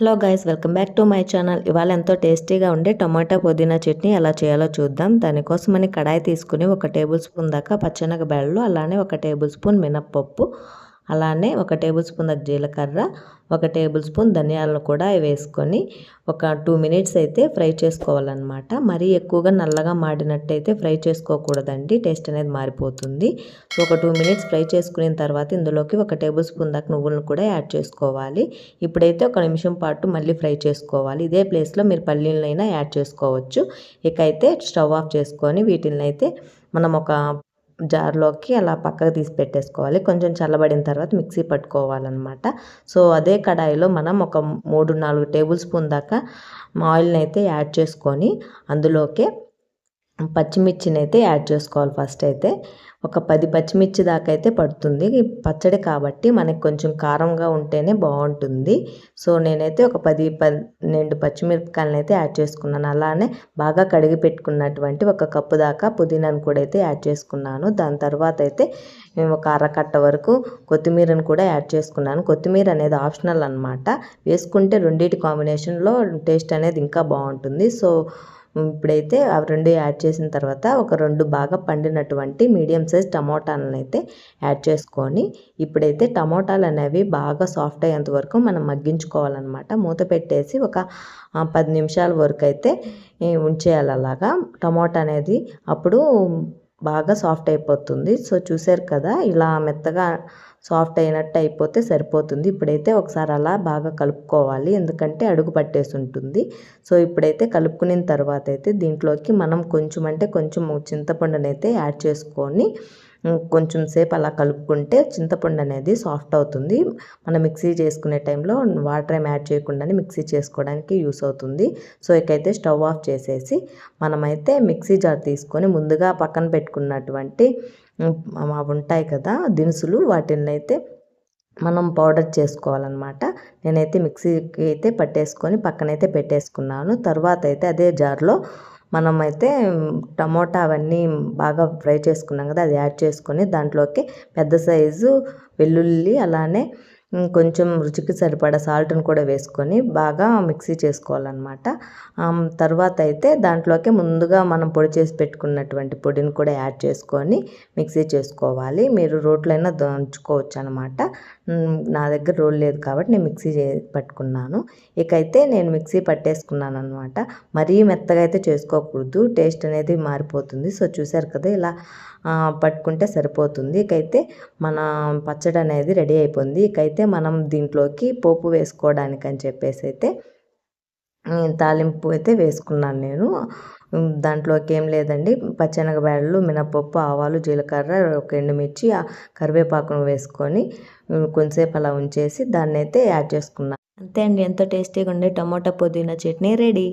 Hello guys welcome back to my channel. ఇవాళ ఎంతో టేస్టీగా ఉండే టొమాటో పుదీనా చట్నీ ఎలా చేయాలో చూద్దాం. దానికోసమని కడాయి తీసుకుని ఒక టేబుల్ స్పూన్ దాకా పచ్చనగ బెళ్ళు అలానే ఒక టేబుల్ స్పూన్ మినప్పప్పు అలానే ఒక టేబుల్ స్పూన్ దగ్గర జీలకర్ర ఒక టేబుల్ స్పూన్ ధనియాలను కూడా వేసుకొని ఒక టూ మినిట్స్ అయితే ఫ్రై చేసుకోవాలన్నమాట. మరీ ఎక్కువగా నల్లగా మాడినట్టయితే ఫ్రై చేసుకోకూడదండి టేస్ట్ అనేది మారిపోతుంది. సో ఒక టూ మినిట్స్ ఫ్రై చేసుకున్న తర్వాత ఇందులోకి ఒక టేబుల్ స్పూన్ దాకా నువ్వులను కూడా యాడ్ చేసుకోవాలి. ఇప్పుడైతే ఒక నిమిషం పాటు మళ్ళీ ఫ్రై చేసుకోవాలి. ఇదే ప్లేస్లో మీరు పల్లీలనైనా యాడ్ చేసుకోవచ్చు. ఇక అయితే స్టవ్ ఆఫ్ చేసుకొని వీటిని అయితే మనం ఒక జార్లోకి అలా పక్కకు తీసి పెట్టేసుకోవాలి. కొంచెం చల్లబడిన తర్వాత మిక్సీ పట్టుకోవాలన్నమాట. సో అదే కడాయిలో మనం ఒక మూడు నాలుగు టేబుల్ స్పూన్ దాకా ఆయిల్ని అయితే యాడ్ చేసుకొని అందులోకి పచ్చిమిర్చిని అయితే యాడ్ చేసుకోవాలి ఫస్ట్ అయితే. ఒక పది పచ్చిమిర్చి దాకా అయితే పడుతుంది పచ్చడి కాబట్టి మనకి కొంచెం కారంగా ఉంటేనే బాగుంటుంది. సో నేనైతే ఒక పది పన్నెండు పచ్చిమిరపకాయలను అయితే యాడ్ చేసుకున్నాను. అలానే బాగా కడిగి పెట్టుకున్నటువంటి ఒక కప్పు దాకా పుదీనాను కూడా అయితే యాడ్ చేసుకున్నాను. దాని తర్వాత అయితే ఒక అరకట్ట వరకు కొత్తిమీరను కూడా యాడ్ చేసుకున్నాను. కొత్తిమీర అనేది ఆప్షనల్ అనమాట వేసుకుంటే రెండింటి కాంబినేషన్లో టేస్ట్ అనేది ఇంకా బాగుంటుంది. సో ఇప్పుడైతే అవి రెండు యాడ్ చేసిన తర్వాత ఒక రెండు బాగా పండినటువంటి మీడియం సైజ్ టమోటాలను అయితే యాడ్ చేసుకొని ఇప్పుడైతే టమోటాలు అనేవి బాగా సాఫ్ట్ అయ్యేంత వరకు మనం మగ్గించుకోవాలన్నమాట. మూత పెట్టేసి ఒక పది నిమిషాల వరకు అయితే ఉంచేయాలి అలాగా. టమోటా అనేది అప్పుడు బాగా సాఫ్ట్ అయిపోతుంది. సో చూసారు కదా ఇలా మెత్తగా సాఫ్ట్ అయినట్టు అయిపోతే సరిపోతుంది. ఇప్పుడైతే ఒకసారి అలా బాగా కలుపుకోవాలి. ఎందుకంటే అడుగు పట్టేసి ఉంటుంది. సో ఇప్పుడైతే కలుపుకున్న తర్వాత అయితే దీంట్లోకి మనం కొంచెం అంటే కొంచెం చింతపండునైతే యాడ్ చేసుకొని కొంచెం సేపు అలా కలుపుకుంటే చింతపండు అనేది సాఫ్ట్ అవుతుంది. మనం మిక్సీ చేసుకునే టైంలో వాటర్ ఏం యాడ్ చేయకుండానే మిక్సీ చేసుకోవడానికి యూస్ అవుతుంది. సో ఇకైతే స్టవ్ ఆఫ్ చేసేసి మనమైతే మిక్సీ జార్ తీసుకొని ముందుగా పక్కన పెట్టుకున్నటువంటి అవి ఉంటాయి కదా దినుసులు వాటిని అయితే మనం పౌడర్ చేసుకోవాలన్నమాట. నేనైతే మిక్సీకి అయితే పట్టేసుకొని పక్కనైతే పెట్టేసుకున్నాను. తర్వాత అయితే అదే జార్లో మనమైతే టమోటా అవన్నీ బాగా ఫ్రై చేసుకున్నాం కదా అది యాడ్ చేసుకొని దాంట్లోకి పెద్ద సైజు వెల్లుల్లి అలానే కొంచెం రుచికి సరిపడా సాల్ట్ని కూడా వేసుకొని బాగా మిక్సీ చేసుకోవాలన్నమాట. తర్వాత అయితే దాంట్లోకి ముందుగా మనం పొడి చేసి పెట్టుకున్నటువంటి పొడిని కూడా యాడ్ చేసుకొని మిక్సీ చేసుకోవాలి. మీరు రోట్లైనా దంచుకోవచ్చు అనమాట నా దగ్గర రోల్ లేదు కాబట్టి నేను మిక్సీ చే పట్టుకున్నాను. ఇకైతే నేను మిక్సీ పట్టేసుకున్నాను అనమాట మరీ మెత్తగా అయితే చేసుకోకూడదు. టేస్ట్ అనేది మారిపోతుంది. సో చూసారు కదా ఇలా పట్టుకుంటే సరిపోతుంది. ఇకైతే మన పచ్చడి అనేది రెడీ అయిపోయింది. ఇకైతే అయితే మనం దీంట్లోకి పోపు వేసుకోవడానికి అని చెప్పేసి అయితే తాలింపు అయితే వేసుకున్నాను నేను. దాంట్లోకి ఏం లేదండి. పచ్చెనగబ్యాళ్ళు మినపప్పు ఆవాలు జీలకర్ర ఒక ఎండుమిర్చి కరివేపాకును వేసుకొని కొంతసేపు అలా ఉంచేసి దాన్ని అయితే యాడ్ చేసుకున్నాను అంతే అండి. ఎంతో టేస్టీగా ఉండే టమోటా పుదీనా చట్నీ రెడీ.